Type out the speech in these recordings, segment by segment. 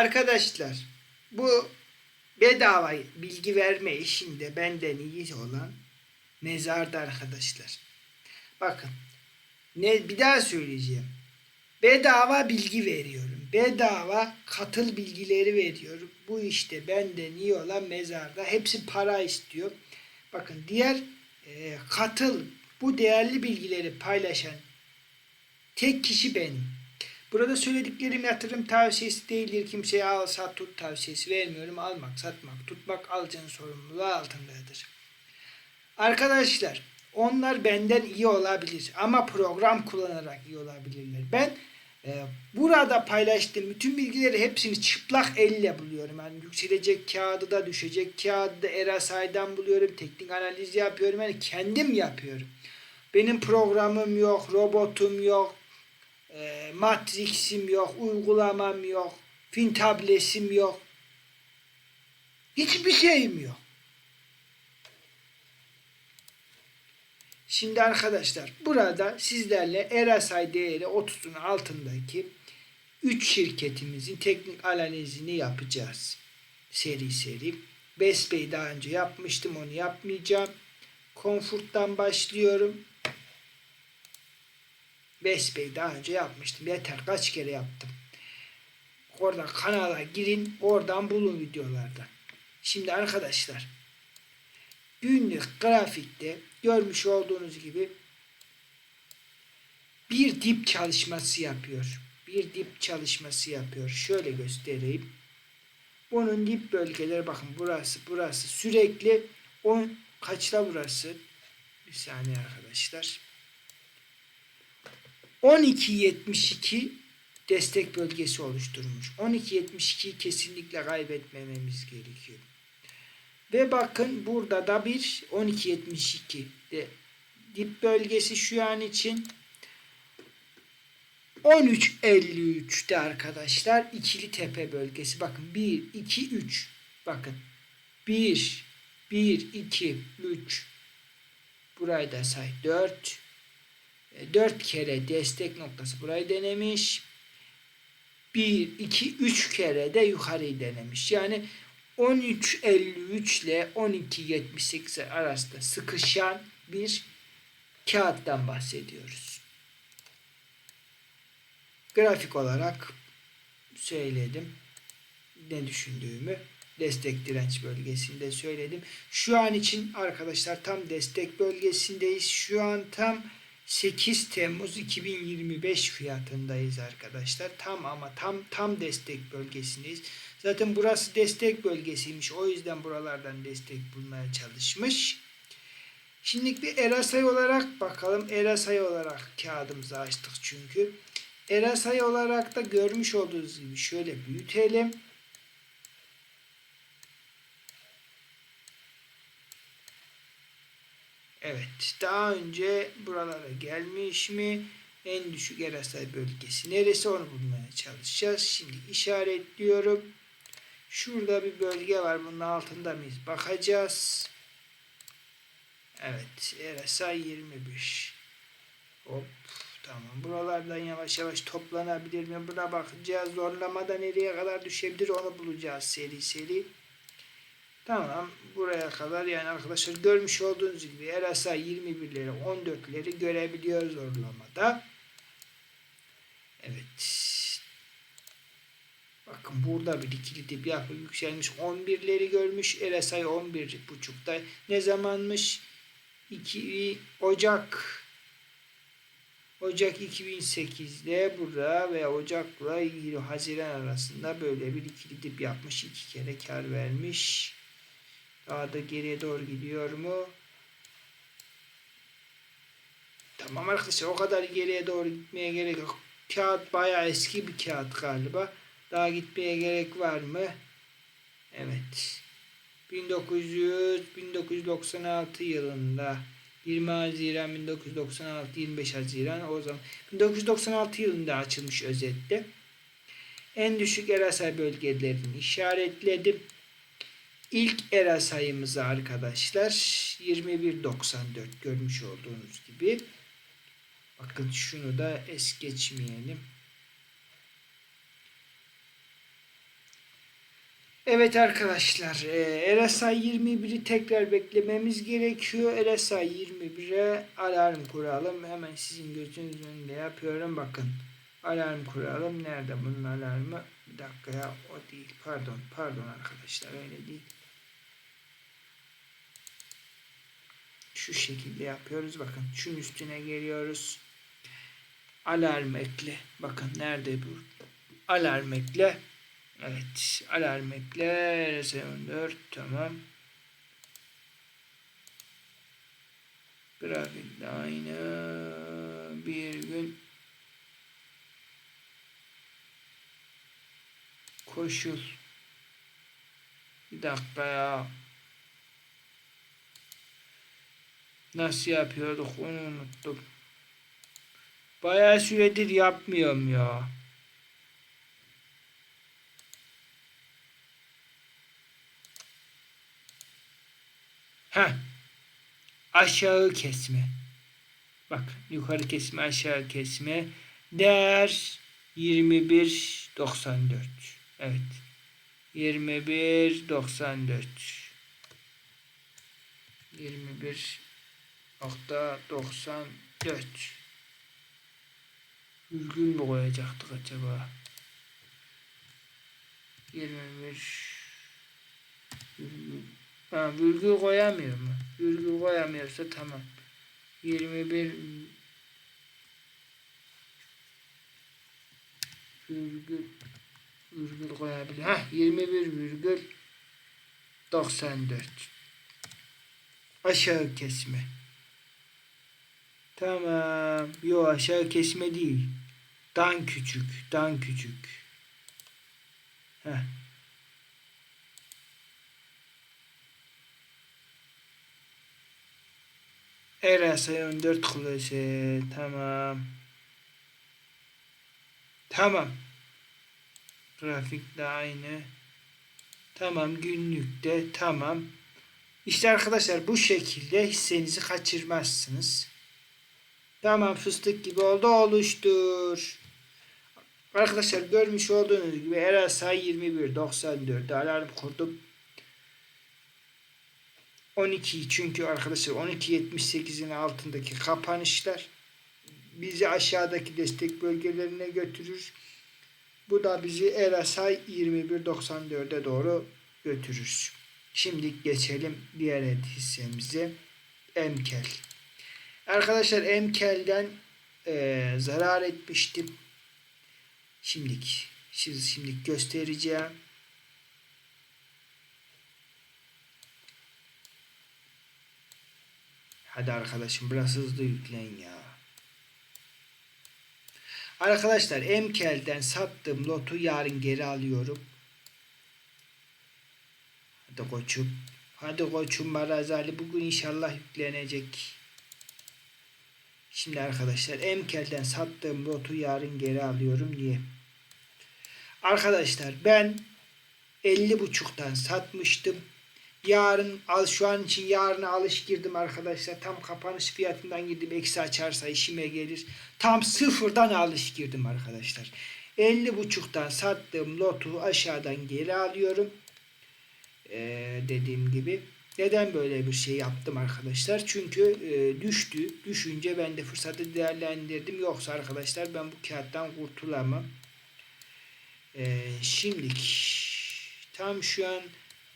Arkadaşlar bu bedava bilgi verme işinde benden iyi olan mezarda arkadaşlar. Bakın ne bir daha söyleyeceğim. Bedava bilgi veriyorum. Bedava katıl bilgileri veriyorum. Bu işte benden iyi olan mezarda. Hepsi para istiyor. Bakın diğer e, katıl bu değerli bilgileri paylaşan tek kişi benim. Burada söylediklerim yatırım tavsiyesi değildir. Kimseye al sat tut tavsiyesi vermiyorum. Almak, satmak, tutmak alacağın sorumluluğu altındadır. Arkadaşlar onlar benden iyi olabilir ama program kullanarak iyi olabilirler. Ben e, burada paylaştığım bütün bilgileri hepsini çıplak elle buluyorum. Yani yükselecek kağıdı da düşecek kağıdı da Erasay'dan buluyorum. Teknik analiz yapıyorum. Yani kendim yapıyorum. Benim programım yok, robotum yok, e, yok, uygulamam yok, fin tablesim yok. Hiçbir şeyim yok. Şimdi arkadaşlar burada sizlerle Erasay değeri 30'un altındaki 3 şirketimizin teknik analizini yapacağız. Seri seri. Best Bey daha önce yapmıştım onu yapmayacağım. Comfort'tan başlıyorum. Best Bey daha önce yapmıştım. Yeter kaç kere yaptım. Orada kanala girin oradan bulun videolarda. Şimdi arkadaşlar günlük grafikte görmüş olduğunuz gibi bir dip çalışması yapıyor. Bir dip çalışması yapıyor. Şöyle göstereyim. Bunun dip bölgeleri bakın burası burası sürekli 10 kaçta burası? Bir saniye arkadaşlar. 12.72 destek bölgesi oluşturmuş. 12.72'yi kesinlikle kaybetmememiz gerekiyor. Ve bakın burada da bir 12.72 de dip bölgesi şu an için 13.53'te arkadaşlar ikili tepe bölgesi. Bakın 1, 2, 3. Bakın 1, 1, 2, 3. Burayı da say 4. 4 kere destek noktası burayı denemiş. 1, 2, 3 kere de yukarıyı denemiş. Yani 13.53 ile 12.78 arasında sıkışan bir kağıttan bahsediyoruz. Grafik olarak söyledim ne düşündüğümü destek direnç bölgesinde söyledim. Şu an için arkadaşlar tam destek bölgesindeyiz. Şu an tam 8 Temmuz 2025 fiyatındayız arkadaşlar. Tam ama tam tam destek bölgesindeyiz. Zaten burası destek bölgesiymiş. O yüzden buralardan destek bulmaya çalışmış. Şimdi bir Erasay olarak bakalım. Erasay olarak kağıdımızı açtık çünkü. Erasay olarak da görmüş olduğunuz gibi şöyle büyütelim. Evet. Daha önce buralara gelmiş mi? En düşük Erasay bölgesi. Neresi onu bulmaya çalışacağız. Şimdi işaretliyorum. Şurada bir bölge var. Bunun altında mıyız? Bakacağız. Evet. Erasay 25. Hop. Tamam. Buralardan yavaş yavaş toplanabilir mi? Buna bakacağız. Zorlamada nereye kadar düşebilir onu bulacağız seri seri. Tamam. Buraya kadar yani arkadaşlar görmüş olduğunuz gibi RSI 21'leri 14'leri görebiliyoruz zorlamada. Evet. Bakın burada bir ikili dip yapı yükselmiş. 11'leri görmüş. RSI 11.5'da ne zamanmış? 2 Ocak Ocak 2008'de burada ve Ocak'la Haziran arasında böyle bir ikili dip yapmış. iki kere kar vermiş. Daha da geriye doğru gidiyor mu? Tamam arkadaşlar o kadar geriye doğru gitmeye gerek yok. Kağıt bayağı eski bir kağıt galiba. Daha gitmeye gerek var mı? Evet. 1900 1996 yılında 20 Haziran 1996 25 Haziran o zaman 1996 yılında açılmış özette. En düşük RSI bölgelerini işaretledim. İlk era sayımızı arkadaşlar 21.94 görmüş olduğunuz gibi. Bakın şunu da es geçmeyelim. Evet arkadaşlar, e, RSI 21'i tekrar beklememiz gerekiyor. RSI 21'e alarm kuralım. Hemen sizin gözünüzün önünde yapıyorum. Bakın, alarm kuralım. Nerede bunun alarmı? Bir dakika ya, o değil. Pardon, pardon arkadaşlar, öyle değil. Şu şekilde yapıyoruz. Bakın, şunun üstüne geliyoruz. Alarm ekle. Bakın nerede bu? Alarm ekle. Evet. Alarm ekle. RS14 tamam. Grafik de aynı. Bir gün koşul. Bir dakika ya. Nasıl yapıyorduk onu unuttum. Bayağı süredir yapmıyorum ya. Ha. Aşağı kesme. Bak yukarı kesme aşağı kesme. Değer 21.94. Evet. 21.94. 21.94. Virgül mü koyacaktık acaba? 21 virgül Ha, virgül koyamıyor mu? Virgül koyamıyorsa tamam. 21 virgül virgül koyabilir. Ha 21 virgül 94 aşağı kesme. Tamam. Yo aşağı kesme değil. Dan küçük. Dan küçük. Heh. RSI 14 kulesi. Tamam. Tamam. Grafik de aynı. Tamam günlükte tamam. İşte arkadaşlar bu şekilde hissenizi kaçırmazsınız. Tamam fıstık gibi oldu oluştur. Arkadaşlar görmüş olduğunuz gibi RSI 21.94'de alarm kurdum. 12 çünkü arkadaşlar 12.78'in altındaki kapanışlar bizi aşağıdaki destek bölgelerine götürür. Bu da bizi RSI 21.94'e doğru götürür. Şimdi geçelim diğer hissemize. Emkel. Arkadaşlar Emkel'den e, zarar etmiştim. Şimdilik şimdi göstereceğim. Hadi arkadaşım biraz hızlı yükleyin ya. Arkadaşlar Emkel'den sattığım lotu yarın geri alıyorum. Hadi koçum. Hadi koçum Maraz Ali bugün inşallah yüklenecek. Şimdi arkadaşlar Emkel'den sattığım lotu yarın geri alıyorum. Niye? Arkadaşlar ben 50 buçuktan satmıştım. Yarın al şu an için yarına alış girdim arkadaşlar. Tam kapanış fiyatından girdim. Eksi açarsa işime gelir. Tam sıfırdan alış girdim arkadaşlar. 50 buçuktan sattığım lotu aşağıdan geri alıyorum. Ee, dediğim gibi. Neden böyle bir şey yaptım arkadaşlar? Çünkü e, düştü. Düşünce ben de fırsatı değerlendirdim. Yoksa arkadaşlar ben bu kağıttan kurtulamam. Ee, şimdilik tam şu an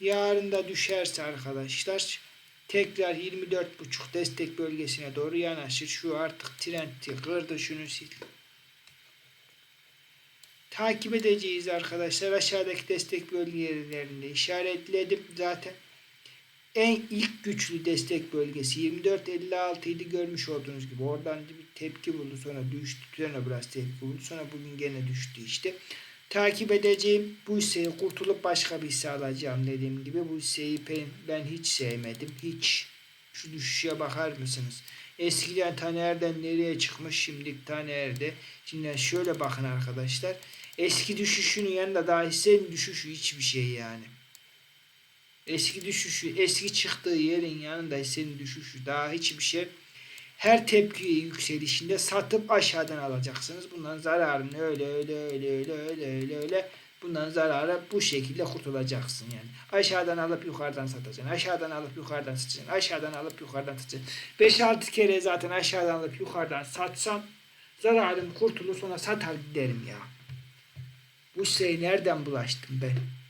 yarın da düşerse arkadaşlar tekrar 24.5 destek bölgesine doğru yanaşır. Şu artık trendi kırdı şunu sil. Takip edeceğiz arkadaşlar. Aşağıdaki destek bölgelerinde işaretledim zaten. En ilk güçlü destek bölgesi 24.56 idi görmüş olduğunuz gibi. Oradan bir tepki buldu sonra düştü. Sonra biraz tepki buldu. Sonra bugün gene düştü işte. Takip edeceğim. Bu hisseyi kurtulup başka bir hisse alacağım dediğim gibi. Bu hisseyi ben, hiç sevmedim. Hiç. Şu düşüşe bakar mısınız? Eskiden Taner'den nereye çıkmış şimdi Taner'de. Şimdi şöyle bakın arkadaşlar. Eski düşüşünün yanında daha hissenin düşüşü hiçbir şey yani. Eski düşüşü, eski çıktığı yerin yanında hissenin düşüşü daha hiçbir şey. Her tepki yükselişinde satıp aşağıdan alacaksınız. Bundan zararını öyle öyle öyle öyle öyle öyle öyle Bundan zarara bu şekilde kurtulacaksın yani. Aşağıdan alıp yukarıdan satacaksın. Aşağıdan alıp yukarıdan satacaksın. Aşağıdan alıp yukarıdan satacaksın. 5-6 kere zaten aşağıdan alıp yukarıdan satsam zararım kurtulur sonra satar giderim ya. Bu şeyi nereden bulaştım ben?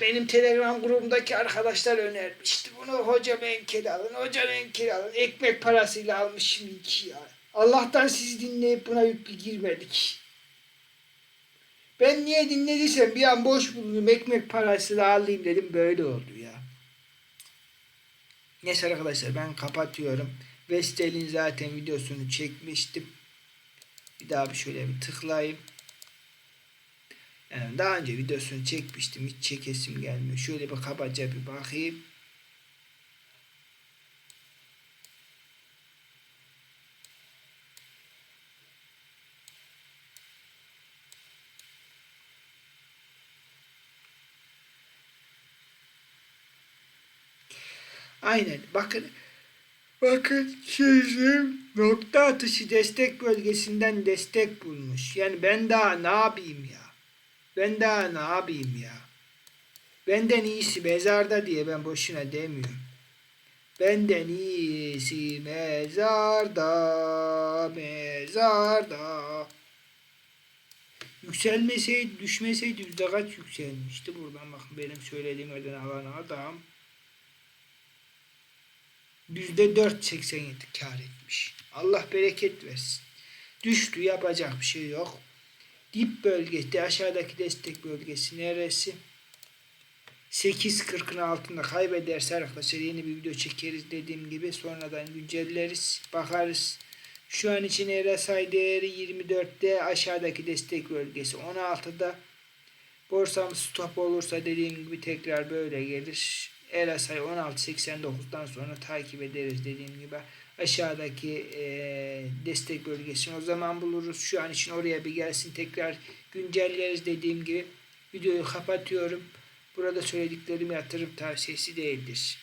Benim Telegram grubumdaki arkadaşlar önermişti. Bunu hocam enkeli alın, hocam enkeli alın. Ekmek parasıyla almışım iki ya. Allah'tan sizi dinleyip buna yüklü girmedik. Ben niye dinlediysem bir an boş buldum. Ekmek parasıyla alayım dedim. Böyle oldu ya. Neyse arkadaşlar ben kapatıyorum. Vestel'in zaten videosunu çekmiştim. Bir daha bir şöyle bir tıklayayım. Yani daha önce videosunu çekmiştim. Hiç çekesim gelmiyor. Şöyle bir kabaca bir bakayım. Aynen. Bakın Bakın çizim nokta atışı destek bölgesinden destek bulmuş. Yani ben daha ne yapayım ya? Ben daha ne yapayım ya? Benden iyisi mezarda diye ben boşuna demiyorum. Benden iyisi mezarda, mezarda. Yükselmeseydi, düşmeseydi yüzde kaç yükselmişti. Buradan bakın benim söylediğim yerden alan adam. Yüzde dört seksen yedi kar etmiş. Allah bereket versin. Düştü yapacak bir şey yok. Dip bölgesi aşağıdaki destek bölgesi neresi? 8.40'ın altında kaybederse arkadaşlar yeni bir video çekeriz dediğim gibi sonradan güncelleriz bakarız. Şu an için RSI değeri 24'te aşağıdaki destek bölgesi 16'da borsamız stop olursa dediğim gibi tekrar böyle gelir. RSI 16.89'dan sonra takip ederiz dediğim gibi. Aşağıdaki e, destek bölgesini o zaman buluruz. Şu an için oraya bir gelsin tekrar güncelleriz dediğim gibi. Videoyu kapatıyorum. Burada söylediklerim yatırım tavsiyesi değildir.